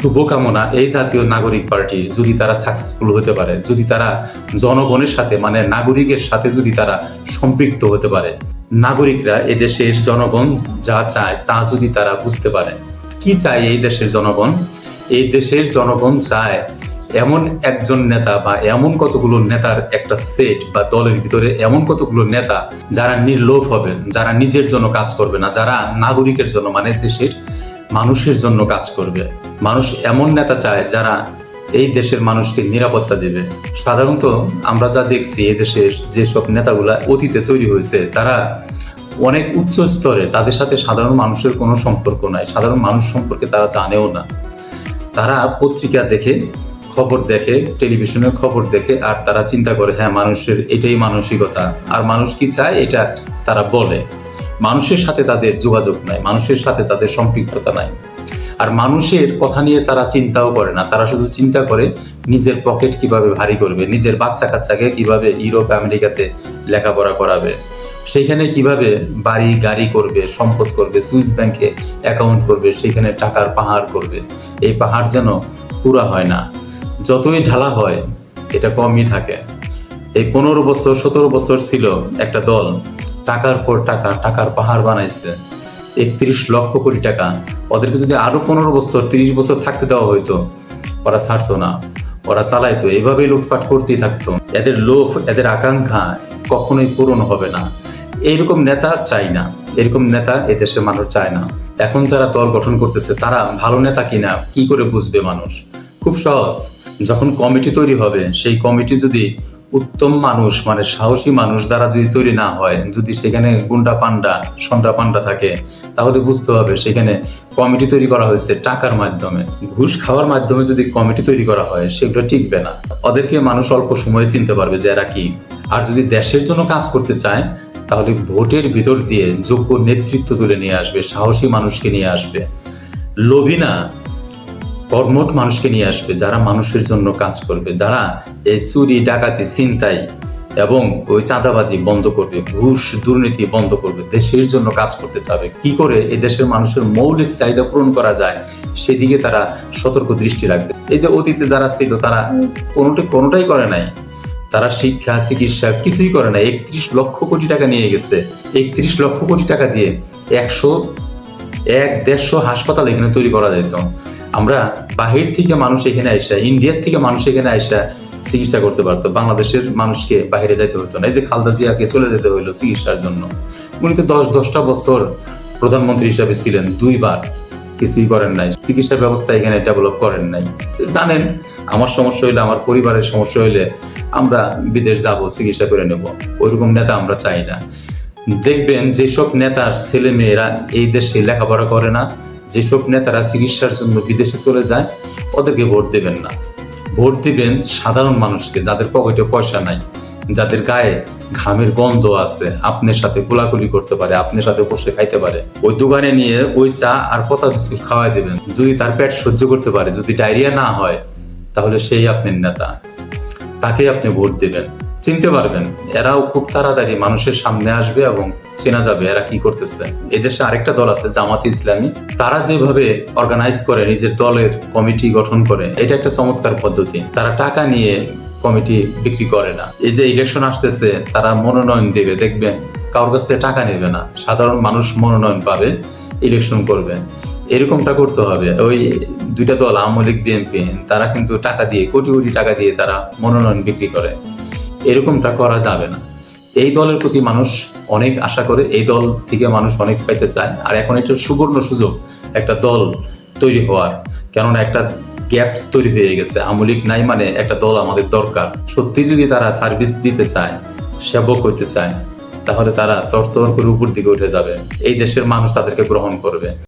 শুভকামনা এই জাতীয় নাগরিক পার্টি যদি তারা সাকসেসফুল হতে পারে, যদি তারা জনগণের সাথে মানে নাগরিকের সাথে যদি তারা সম্পৃক্ত হতে পারে। নাগরিকরা এদেশের জনগণ যা চায় তা যদি তারা বুঝতে পারে। কি চায় এই দেশের জনগণ? এই দেশের জনগণ চায় এমন একজন নেতা বা এমন কতগুলো নেতার একটা সেট বা দলের ভিতরে এমন কতগুলো নেতা যারা নির্লোভ হবেন, যারা নিজের জন্য কাজ করবে না, যারা নাগরিকের জন্য মানে দেশের মানুষের জন্য কাজ করবে। মানুষ এমন নেতা চায় যারা এই দেশের মানুষকে নিরাপত্তা দেবে। সাধারণত আমরা যা দেখছি, এই দেশের যেসব নেতাগুলা অতীতে তৈরি হয়েছে, তারা অনেক উচ্চ স্তরে তাদের সাথে সাধারণ মানুষের কোনো সম্পর্ক নাই। সাধারণ মানুষ সম্পর্কে তারা জানেও না। তারা পত্রিকা দেখে, খবর দেখে, টেলিভিশনে খবর দেখে, আর তারা চিন্তা করে হ্যাঁ মানুষের এটাই মানসিকতা। আর মানুষ কি চায়, এটা তারা বলে। মানুষের সাথে তাদের যোগাযোগ নাই, মানুষের সাথে তাদের সম্পৃক্ততা নাই। আর মানুষের কথা নিয়ে তারা চিন্তাও করে না। তারা শুধু চিন্তা করে নিজের পকেট কীভাবে ভারী করবে, নিজের বাচ্চা কাচ্চাকে কীভাবে ইউরোপ, আমেরিকাতে লেখাপড়া করাবে, সেখানে কীভাবে বাড়ি, গাড়ি করবে, সম্পদ করবে, সুইস ব্যাংকে অ্যাকাউন্ট করবে, সেখানে টাকার পাহাড় করবে। এই পাহাড় যেন পুরা হয় না। যতই ঢালা হয়, এটা কমই থাকে। এই পনেরো বছর, সতেরো বছর ছিল একটা দল। টাকার পর টাকা, টাকার পাহাড় বানাইছে। একত্রিশ লক্ষ কোটি টাকা, ওদেরকে যদি আরও পনেরো বছর, তিরিশ বছর থাকতে দেওয়া হইতো, ওরা ছাড়তো না। ওরা চালাইতো এইভাবেই লুটপাট করতেই থাকতো। এদের লোভ, এদের আকাঙ্ক্ষা কখনোই পূরণ হবে না। এইরকম নেতা চাই না। এরকম নেতা এদেশের মানুষ চায় না। এখন যারা দল গঠন করতেছে, তারা ভালো নেতা কিনা, কি করে বুঝবে মানুষ? খুব সহজ। যখন কমিটি তৈরি হবে, সেই কমিটি যদি উত্তম মানুষ মানে সাহসী মানুষ দ্বারা যদি তৈরি না হয়, যদি সেখানে গুন্ডা পান্ডা সন্ডা পান্ডা থাকে, তাহলে বুঝতে হবে সেখানে কমিটি তৈরি করা হয়েছে টাকার মাধ্যমে। ঘুষ খাওয়ার মাধ্যমে যদি কমিটি তৈরি করা হয়, সেগুলো টিকবে না। ওদেরকে মানুষ অল্প সময়ে চিনতে পারবে যে এরা কি। আর যদি দেশের জন্য কাজ করতে চায়, তাহলে ভোটের ভিতর দিয়ে যোগ্য নেতৃত্ব তুলে নিয়ে আসবে, সাহসী মানুষকে নিয়ে আসবে। লোভী না কর্মঠ মানুষকে নিয়ে আসবে, যারা মানুষের জন্য কাজ করবে, যারা এই চুরি, ডাকাতি, ছিনতাই এবং ওই চাঁদাবাজি বন্ধ করবে, ঘুষ, দুর্নীতি বন্ধ করবে, দেশের জন্য কাজ করতে চাবে। কি করে এই দেশের মানুষের মৌলিক চাহিদা পূরণ করা যায়, সেদিকে তারা সতর্ক দৃষ্টি রাখবে। এই যে অতীতে যারা ছিল, তারা কোনোটাই কোনোটাই করে নাই। তারা শিক্ষা, চিকিৎসা কিছুই করে না একত্রিশ লক্ষ কোটি টাকা নিয়ে গেছে। একত্রিশ লক্ষ কোটি টাকা দিয়ে একশো, এক দেড়শো হাসপাতাল এখানে তৈরি করা যেত। আমরা বাহির থেকে মানুষ এখানে আইসা ইন্ডিয়ার থেকে মানুষ এখানে আইসা চিকিৎসা করতে পারতো। বাংলাদেশের মানুষকে বাইরে যেতে হতো না। এই যে খালদা জিয়াকে চলে যেতে হইল চিকিৎসার জন্য। উনি তো দশ, দশটা বছর প্রধানমন্ত্রী হিসাবে ছিলেন। দুইবার কিছুই করেন নাই। চিকিৎসা ব্যবস্থা এখানে ডেভেলপ করেন নাই। জানেন, আমার সমস্যা হইলে, আমার পরিবারের সমস্যা হইলে আমরা বিদেশ যাব, চিকিৎসা করে নেব। ওইরকম নেতা আমরা চাই না। দেখবেন যেসব নেতার ছেলে মেয়েরা এই দেশে লেখাপড়া করে না যেসব নেতারা চিকিৎসার জন্য বিদেশে চলে যায়, ওদেরকে ভোট দেবেন না। ভোট দিবেন সাধারণ মানুষকে, যাদের পকেটে পয়সা নাই, যাদের গায়ে ঘামের গন্ধ আছে, আপনার সাথে কোলাকুলি করতে পারে, আপনার সাথে বসে খাইতে পারে। ওই দোকানে নিয়ে ওই চা আর পচা বিস্কুট খাওয়াই দেবেন। যদি তার পেট সহ্য করতে পারে, যদি ডায়রিয়া না হয়, তাহলে সেই আপনার নেতা। তাকে আপনি ভোট দিবেন। চিনতে পারবেন, এরাও খুব তাড়াতাড়ি মানুষের সামনে আসবে এবং চেনা যাবে এরা কি করতেছে। এদেশে আরেকটা দল আছে, জামাতে ইসলামী। তারা যেভাবে অর্গানাইজ করে নিজের দলের কমিটি গঠন করে, এটা একটা চমৎকার পদ্ধতি। তারা টাকা নিয়ে কমিটি বিক্রি করে না। এই যে ইলেকশন আসতেছে, তারা মনোনয়ন দেবে। দেখবেন, কারোর কাছ থেকে টাকা নেবে না। সাধারণ মানুষ মনোনয়ন পাবে ইলেকশন করবে। এরকমটা করতে হবে। ওই দুইটা দল, আওয়ামী লীগ বিএনপি তারা কিন্তু টাকা দিয়ে, কোটি কোটি টাকা দিয়ে তারা মনোনয়ন বিক্রি করে। এরকমটা করা যাবে না। এই দলের প্রতি মানুষ অনেক আশা করে এই দল থেকে মানুষ অনেক পাইতে চায়। আর এখন এটা সুবর্ণ সুযোগ একটা দল তৈরি হওয়ার। কেননা একটা গ্যাপ তৈরি হয়ে গেছে। আমলিক নাই মানে একটা দল আমাদের দরকার। সত্যি যদি তারা সার্ভিস দিতে চায়, সেবক করতে চায়, তাহলে তারা তরতর করে উপর দিকে উঠে যাবে। এই দেশের মানুষ তাদেরকে গ্রহণ করবে।